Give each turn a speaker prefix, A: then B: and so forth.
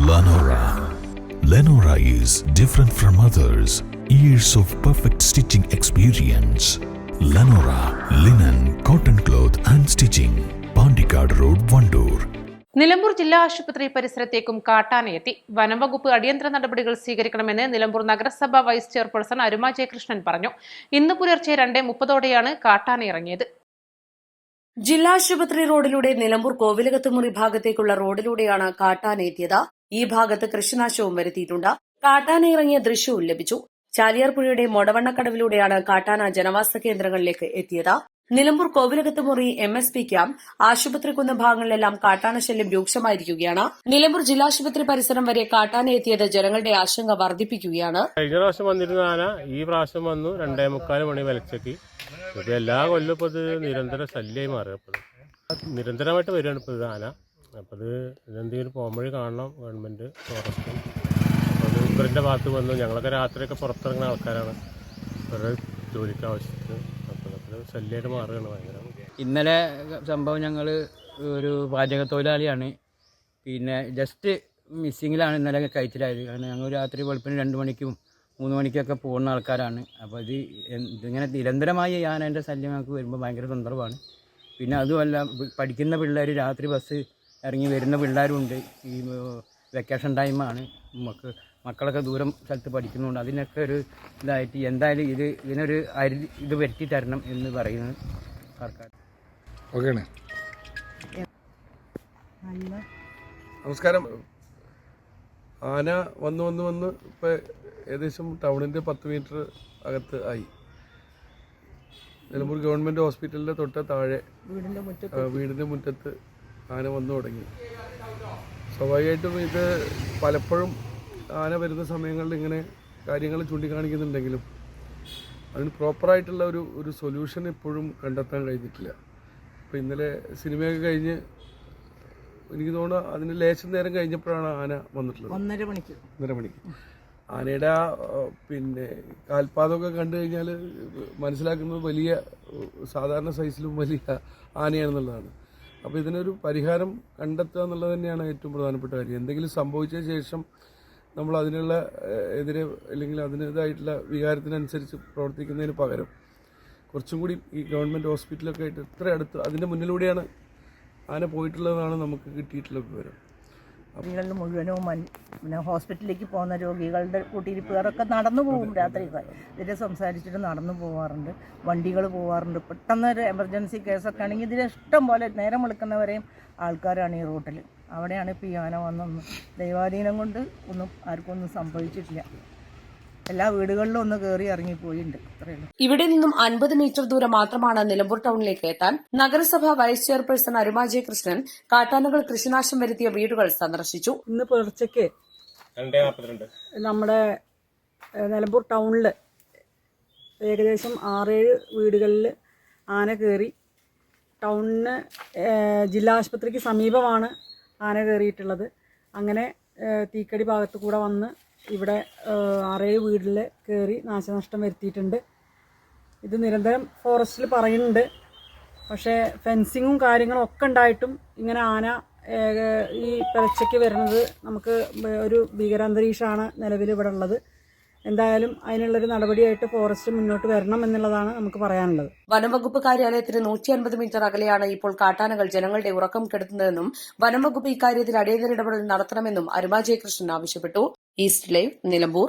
A: Lenora. Lenora is different from others. Years of perfect stitching experience. Lenora linen, cotton cloth and stitching. Pandikad Road, Vandoor.
B: Nilambur ജില്ലാ ആശുപത്രി പരിസരത്തേക്കും കാട്ടാനയെത്തി വനംവകുപ്പ് അടിയന്തര നടപടികൾ സ്വീകരിക്കണമെന്ന് നിലമ്പൂർ നഗരസഭ വൈസ് ചെയർപേഴ്സൺ അരുമ ജയകൃഷ്ണൻ പറഞ്ഞു ഇന്ന് പുലർച്ചെ രണ്ടേ മുപ്പതോടെയാണ് കാട്ടാന ഇറങ്ങിയത്
C: ജില്ലാ ആശുപത്രി റോഡിലൂടെ നിലമ്പൂർ കോവിലകത്തുമുറി ഭാഗത്തേക്കുള്ള റോഡിലൂടെയാണ് കാട്ടാന എത്തിയത്. ഈ ഭാഗത്ത് കൃഷിനാശവും വരുത്തിയിട്ടുണ്ട്. കാട്ടാന ഇറങ്ങിയ ദൃശ്യവും ലഭിച്ചു. ചാലിയാർ പുഴയുടെ മൊടവണ്ണക്കടവിലൂടെയാണ് കാട്ടാന ജനവാസ കേന്ദ്രങ്ങളിലേക്ക് എത്തിയത്. നിലമ്പൂർ കോവിലകത്ത് മുറി എം എസ് പി ക്യാമ്പ് ആശുപത്രിക്കുന്ന് ഭാഗങ്ങളിലെല്ലാം കാട്ടാന ശല്യം രൂക്ഷമായിരിക്കുകയാണ്. നിലമ്പൂർ ജില്ലാശുപത്രി പരിസരം വരെ കാട്ടാന എത്തിയത് ജനങ്ങളുടെ ആശങ്ക വർദ്ധിപ്പിക്കുകയാണ്.
D: കഴിഞ്ഞ പ്രാവശ്യം വന്നിരുന്ന ആന ഈ പ്രാവശ്യം വന്നു രണ്ടേ മുക്കാൽ മണി വിലച്ചക്ക് ഇപ്പൊ എല്ലാ കൊല്ലം ഇപ്പോൾ ഇത് നിരന്തര ശല്യമായി മാറിയപ്പോൾ നിരന്തരമായിട്ട് വരികയാണ് ഇപ്പോൾ ഇത് ആന. അപ്പോൾ ഇത് ഇതെന്തെങ്കിലും പോംവഴി കാണണം ഗവൺമെന്റ് ഫോറസ്റ്റും. അപ്പോൾ ഇവരുടെ ഭാഗത്ത് വന്നു ഞങ്ങളൊക്കെ രാത്രിയൊക്കെ പുറത്തിറങ്ങുന്ന ആൾക്കാരാണ്. ഇവരുടെ ജോലിക്ക് ആവശ്യത്തിന്
E: ഇന്നലെ സംഭവം ഞങ്ങൾ ഒരു പാചക തൊഴിലാളിയാണ് പിന്നെ ജസ്റ്റ് മിസ്സിങ്ങിലാണ് ഇന്നലെ കഴിച്ചിലായത്. കാരണം ഞങ്ങൾ രാത്രി വെളുപ്പിന് രണ്ട് മണിക്കും മൂന്ന് മണിക്കൊക്കെ പോകുന്ന ആൾക്കാരാണ്. അപ്പോൾ ഇത് ഇതിങ്ങനെ നിരന്തരമായി ആനേന്റെ ശല്യം ഞങ്ങൾക്ക് വരുമ്പോൾ ഭയങ്കര സന്ദർഭമാണ് പിന്നെ അതുമല്ല പഠിക്കുന്ന പിള്ളേർ രാത്രി ബസ് ഇറങ്ങി വരുന്ന പിള്ളേരുണ്ട്. ഈ വെക്കേഷൻ ടൈമാണ് മക്ക മക്കളൊക്കെ ദൂരം സ്ഥലത്ത് പഠിക്കുന്നുണ്ട്. അതിനൊക്കെ ഒരു ഇതായിട്ട് എന്തായാലും ഇത് ഇതിനൊരു അരി ഇത് വരുത്തി തരണം എന്ന് പറയുന്നത് സർക്കാർ.
F: ഓക്കെയാണ് നമസ്കാരം. ആന വന്ന് വന്ന് വന്ന്. ഇപ്പം ഏകദേശം ടൗണിന്റെ പത്ത് മീറ്റർ അകത്ത് ആയി. നിലമ്പൂർ ഗവൺമെന്റ് ഹോസ്പിറ്റലിന്റെ തൊട്ട് താഴെ വീടിന്റെ മുറ്റത്ത് ആന വന്നു തുടങ്ങി. സ്വാഭാവികമായിട്ടും ഇത് പലപ്പോഴും ആന വരുന്ന സമയങ്ങളിൽ ഇങ്ങനെ കാര്യങ്ങൾ ചൂണ്ടിക്കാണിക്കുന്നുണ്ടെങ്കിലും അതിന് പ്രോപ്പറായിട്ടുള്ള ഒരു ഒരു സൊല്യൂഷൻ ഇപ്പോഴും കണ്ടെത്താൻ കഴിഞ്ഞിട്ടില്ല. അപ്പോൾ ഇന്നലെ സിനിമയൊക്കെ കഴിഞ്ഞ് എനിക്ക് തോന്നുന്നു അതിന് ലേശം നേരം കഴിഞ്ഞപ്പോഴാണ് ആന വന്നിട്ടുള്ളത്.
G: ഒന്നര മണിക്ക്.
F: ഒന്നര മണിക്ക്. ആനയുടെ ആ പിന്നെ കാൽപാദമൊക്കെ കണ്ടു കഴിഞ്ഞാൽ മനസ്സിലാക്കുന്നത് വലിയ സാധാരണ സൈസിലും വലിയ ആനയാണെന്നുള്ളതാണ്. അപ്പോൾ ഇതിനൊരു പരിഹാരം കണ്ടെത്തുക എന്നുള്ളത് തന്നെയാണ് ഏറ്റവും പ്രധാനപ്പെട്ട കാര്യം. എന്തെങ്കിലും സംഭവിച്ച ശേഷം നമ്മൾ അതിനുള്ള എതിരെ അല്ലെങ്കിൽ അതിന്റെതായിട്ടുള്ള വികാരത്തിനനുസരിച്ച് പ്രവർത്തിക്കുന്നതിന് പകരം കുറച്ചും കൂടി ഈ ഗവൺമെന്റ് ഹോസ്പിറ്റലൊക്കെ ആയിട്ട് ഇത്ര അടുത്ത് അതിന്റെ മുന്നിലൂടെയാണ് ആന പോയിട്ടുള്ളതാണ് നമുക്ക് കിട്ടിയിട്ടുള്ള വിവരം.
G: രോഗികളിൽ മുഴുവനും പിന്നെ ഹോസ്പിറ്റലിലേക്ക് പോകുന്ന രോഗികളുടെ കൂട്ടിയിരിപ്പുകാരൊക്കെ നടന്നു പോകും രാത്രി. ഇതിൽ സംസാരിച്ചിട്ട് നടന്നു പോകാറുണ്ട് വണ്ടികൾ പോകാറുണ്ട് പെട്ടെന്ന് ഒരു എമർജൻസി കേസൊക്കെ ആണെങ്കിൽ ഇതിൽ ഇഷ്ടം പോലെ നേരം വിളിക്കുന്നവരെയും ആൾക്കാരാണ് ഈ റൂട്ടിൽ അവിടെയാണ് ഇപ്പോൾ ഈ ആന വന്നൊന്ന്. ദൈവാധീനം കൊണ്ട് ഒന്നും ആർക്കും ഒന്നും സംഭവിച്ചിട്ടില്ല. എല്ലാ വീടുകളിലും ഒന്ന് കയറി ഇറങ്ങിപ്പോയിട്ടുണ്ട്. അത്രയുള്ളൂ
C: ഇവിടെ നിന്നും അൻപത് മീറ്റർ ദൂരം മാത്രമാണ് നിലമ്പൂർ ടൗണിലേക്ക് എത്താൻ. നഗരസഭ വൈസ് ചെയർപേഴ്സൺ അരുമ കൃഷ്ണൻ കാട്ടാനകൾ കൃഷിനാശം വരുത്തിയ വീടുകൾ സന്ദർശിച്ചു.
H: ഇന്ന് പുലർച്ചയ്ക്ക് നമ്മുടെ നിലമ്പൂർ ടൗണിൽ ഏകദേശം ആറേഴ് വീടുകളിൽ ആന കയറി ടൗണിന് ജില്ലാ ആശുപത്രിക്ക് സമീപമാണ് ആന കയറിയിട്ടുള്ളത്. അങ്ങനെ തീക്കടി ഭാഗത്ത് കൂടെ വന്ന് ഇവിടെ ആറേഴ് വീടിൽ കയറി നാശനഷ്ടം വരുത്തിയിട്ടുണ്ട്. ഇത് നിരന്തരം ഫോറസ്റ്റിൽ പറയുന്നുണ്ട്. പക്ഷേ ഫെൻസിങ്ങും കാര്യങ്ങളും ഒക്കെ ഉണ്ടായിട്ടും ഇങ്ങനെ ആന ഈ പിറച്ചയ്ക്ക് വരുന്നത് നമുക്ക് ഒരു ഭീകരാന്തരീക്ഷമാണ് നിലവിൽ ഇവിടെ ഉള്ളത്. എന്തായാലും അതിനുള്ളൊരു നടപടിയായിട്ട് ഫോറസ്റ്റ് മുന്നോട്ട് വരണം എന്നുള്ളതാണ് നമുക്ക് പറയാനുള്ളത്.
C: വനംവകുപ്പ് കാര്യാലയത്തിന് നൂറ്റി അൻപത് മീറ്റർ അകലെയാണ് ഇപ്പോൾ കാട്ടാനകൾ ജനങ്ങളുടെ ഉറക്കം കെടുത്തുന്നതെന്നും വനംവകുപ്പ് ഇക്കാര്യത്തിൽ അടിയന്തര ഇടപെടൽ നടത്തണമെന്നും അരുമ ജയകൃഷ്ണൻ ആവശ്യപ്പെട്ടു. East live Nilambur.